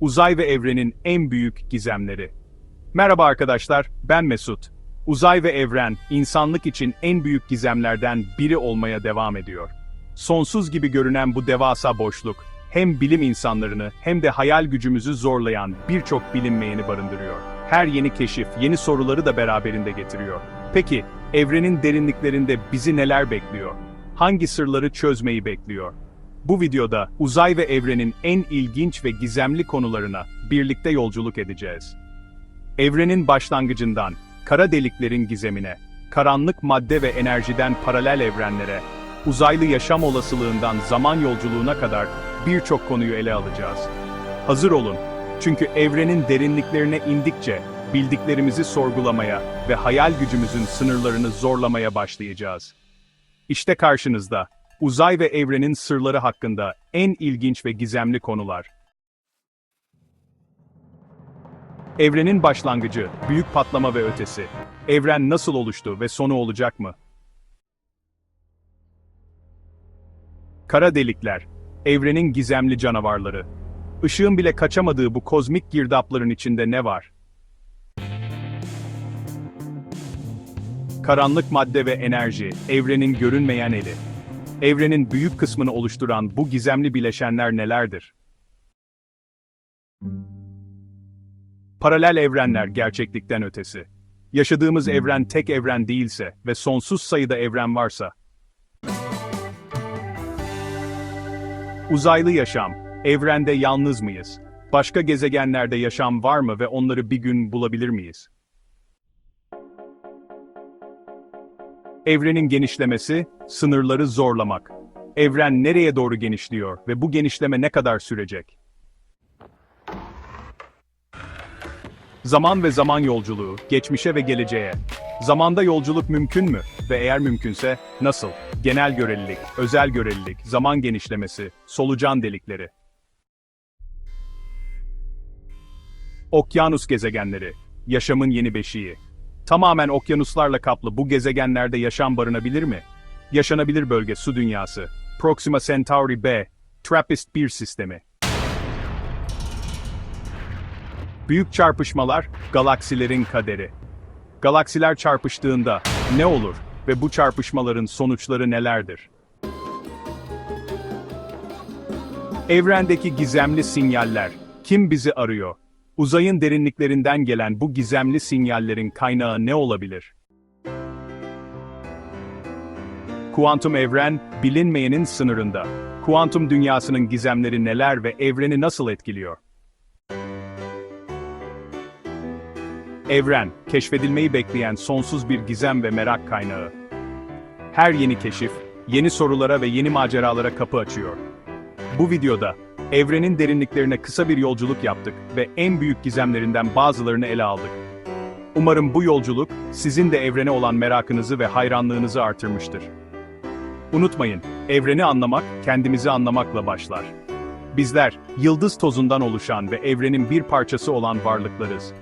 Uzay ve evrenin en büyük gizemleri. Merhaba arkadaşlar, ben Mesut. Uzay ve evren, insanlık için en büyük gizemlerden biri olmaya devam ediyor. Sonsuz gibi görünen bu devasa boşluk, hem bilim insanlarını hem de hayal gücümüzü zorlayan birçok bilinmeyeni barındırıyor. Her yeni keşif, yeni soruları da beraberinde getiriyor. Peki, evrenin derinliklerinde bizi neler bekliyor? Hangi sırları çözmeyi bekliyor? Bu videoda uzay ve evrenin en ilginç ve gizemli konularına birlikte yolculuk edeceğiz. Evrenin başlangıcından, kara deliklerin gizemine, karanlık madde ve enerjiden paralel evrenlere, uzaylı yaşam olasılığından zaman yolculuğuna kadar birçok konuyu ele alacağız. Hazır olun, çünkü evrenin derinliklerine indikçe bildiklerimizi sorgulamaya ve hayal gücümüzün sınırlarını zorlamaya başlayacağız. İşte karşınızda, uzay ve evrenin sırları hakkında en ilginç ve gizemli konular. Evrenin başlangıcı, büyük patlama ve ötesi. Evren nasıl oluştu ve sonu olacak mı? Kara delikler, evrenin gizemli canavarları. Işığın bile kaçamadığı bu kozmik girdapların içinde ne var? Karanlık madde ve enerji, evrenin görünmeyen eli. Evrenin büyük kısmını oluşturan bu gizemli bileşenler nelerdir? Paralel evrenler gerçeklikten ötesi. Yaşadığımız evren tek evren değilse ve sonsuz sayıda evren varsa. Uzaylı yaşam, evrende yalnız mıyız? Başka gezegenlerde yaşam var mı ve onları bir gün bulabilir miyiz? Evrenin genişlemesi, sınırları zorlamak. Evren nereye doğru genişliyor ve bu genişleme ne kadar sürecek? Zaman ve zaman yolculuğu, geçmişe ve geleceğe. Zamanda yolculuk mümkün mü? Ve eğer mümkünse, nasıl? Genel görelilik, özel görelilik, zaman genişlemesi, solucan delikleri. Okyanus gezegenleri, yaşamın yeni beşiği. Tamamen okyanuslarla kaplı bu gezegenlerde yaşam barınabilir mi? Yaşanabilir bölge su dünyası, Proxima Centauri b, TRAPPIST-1 sistemi. Büyük çarpışmalar, galaksilerin kaderi. Galaksiler çarpıştığında ne olur ve bu çarpışmaların sonuçları nelerdir? Evrendeki gizemli sinyaller, kim bizi arıyor? Uzayın derinliklerinden gelen bu gizemli sinyallerin kaynağı ne olabilir? Kuantum evren, bilinmeyenin sınırında. Kuantum dünyasının gizemleri neler ve evreni nasıl etkiliyor? Evren, keşfedilmeyi bekleyen sonsuz bir gizem ve merak kaynağı. Her yeni keşif, yeni sorulara ve yeni maceralara kapı açıyor. Bu videoda, evrenin derinliklerine kısa bir yolculuk yaptık ve en büyük gizemlerinden bazılarını ele aldık. Umarım bu yolculuk, sizin de evrene olan merakınızı ve hayranlığınızı artırmıştır. Unutmayın, evreni anlamak, kendimizi anlamakla başlar. Bizler, yıldız tozundan oluşan ve evrenin bir parçası olan varlıklarız.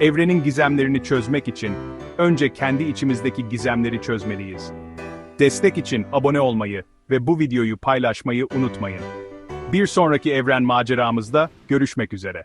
Evrenin gizemlerini çözmek için, önce kendi içimizdeki gizemleri çözmeliyiz. Destek için abone olmayı ve bu videoyu paylaşmayı unutmayın. Bir sonraki evren maceramızda görüşmek üzere.